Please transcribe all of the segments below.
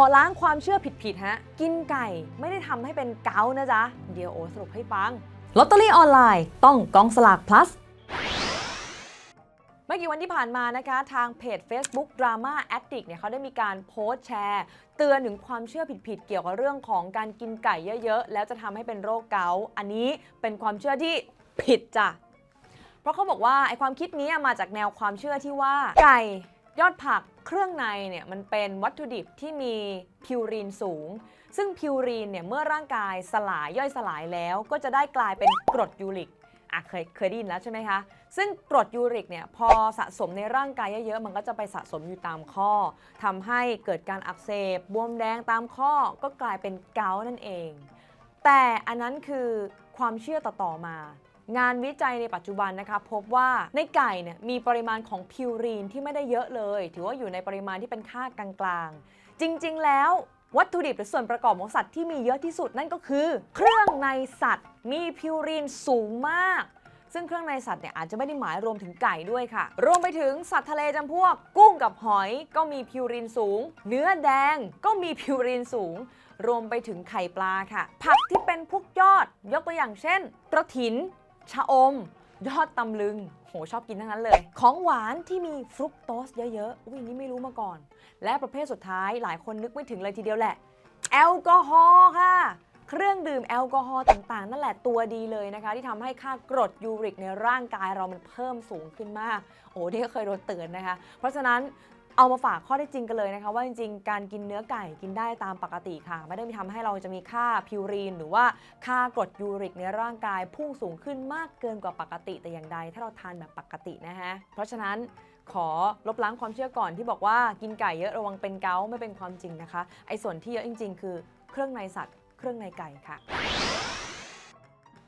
อล้างความเชื่อผิดๆฮะ กินไก่ไม่ได้ทำให้เป็นเกาต์นะจ๊ะ เดี๋ยวโอสรุปให้ฟัง ลอตเตอรี่ออนไลน์ต้องกองสลาก plus เมื่อกี่วันที่ผ่านมานะคะ ทางเพจ Facebook Drama Addict เนี่ยเขาได้มีการโพสต์แชร์ เตือนถึงความเชื่อผิดๆ เกี่ยวกับเรื่องของการกินไก่เยอะๆ แล้วจะทำให้เป็นโรคเกาต์อันนี้เป็นความเชื่อที่ผิดจ้ะ เพราะเขาบอกว่าไอความคิดนี้มาจากแนวความเชื่อที่ว่าไก่ ยอดผักเครื่องในเนี่ยมันเป็นวัตถุดิบที่มีพิวรีนสูง ซึ่งพิวรีนเนี่ยเมื่อร่างกายสลายย่อยสลายแล้วก็จะได้กลายเป็นกรดยูริกอะเคยเคยได้ยินแล้วใช่ไหมคะ ซึ่งกรดยูริกเนี่ยพอสะสมในร่างกายเยอะๆ มันก็จะไปสะสมอยู่ตามข้อทำให้เกิดการอักเสบบวมแดงตามข้อก็กลายเป็นเกาต์นั่นเอง แต่อันนั้นคือความเชื่อต่อๆมา งานวิจัยในปัจจุบันนะคะพบว่าในไก่เนี่ยมีปริมาณของพิวรีนที่ไม่ได้เยอะเลย ถือว่าอยู่ในปริมาณที่เป็นค่ากลางๆ จริงๆ แล้ววัตถุดิบหรือส่วนประกอบของสัตว์ที่มีเยอะที่สุดนั่นก็คือ เครื่องในสัตว์มีพิวรีนสูงมาก ซึ่งเครื่องในสัตว์เนี่ยอาจจะไม่ได้หมายรวมถึงไก่ด้วยค่ะ รวมไปถึงสัตว์ทะเลจำพวก กุ้งกับหอยก็มีพิวรีนสูง เนื้อแดงก็มีพิวรีนสูง รวมไปถึงไข่ปลาค่ะ ผักที่เป็นพวกยอด ยกตัวอย่างเช่น กระถิน ชะอม ยอดตำลึง โหชอบกินทั้งนั้นเลย ของหวานที่มีฟรุกโตสเยอะๆอุ้ยนี่ไม่รู้มาก่อน และประเภทสุดท้ายหลายคนนึกไม่ถึงเลยทีเดียวแหละ แอลกอฮอล์ค่ะเครื่องดื่มแอลกอฮอล์ต่างๆ นั่นแหละตัวดีเลยนะคะ ที่ทำให้ค่ากรดยูริกในร่างกายเรามันเพิ่มสูงขึ้นมาก โอ้นี่ก็เคยโดนเตือนนะคะ เพราะฉะนั้น เอามาฝากข้อได้จริงกันเลยนะคะว่าจริงๆ การกินเนื้อไก่กินได้ตามปกติค่ะ ไม่ได้มีทำให้เราจะมีค่าพิวรีน หรือว่าค่ากรดยูริกในร่างกายพุ่งสูงขึ้นมากเกินกว่าปกติแต่อย่างใด ถ้าเราทานแบบปกตินะฮะเพราะฉะนั้นขอลบล้างความเชื่อก่อนที่บอกว่ากินไก่เยอะระวังเป็นเกาไม่เป็นความจริงนะคะไอ้ส่วนที่เยอะจริง ๆ คือเครื่องในสัตว์ เครื่องในไก่ค่ะ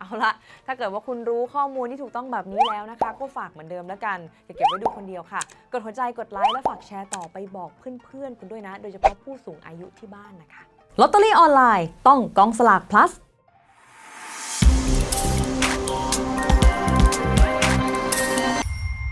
เอาละถ้าเกิดว่าคุณรู้ข้อมูลที่ถูกต้องแบบนี้แล้วนะคะ ก็ฝากเหมือนเดิมแล้วกันอย่าเก็บไว้ดูคนเดียวค่ะ กดหัวใจกดไลค์และฝากแชร์ต่อไปบอกเพื่อนๆคุณด้วยนะ โดยเฉพาะผู้สูงอายุที่บ้านนะคะลอตเตอรี่ออนไลน์ต้องกองสลาก plus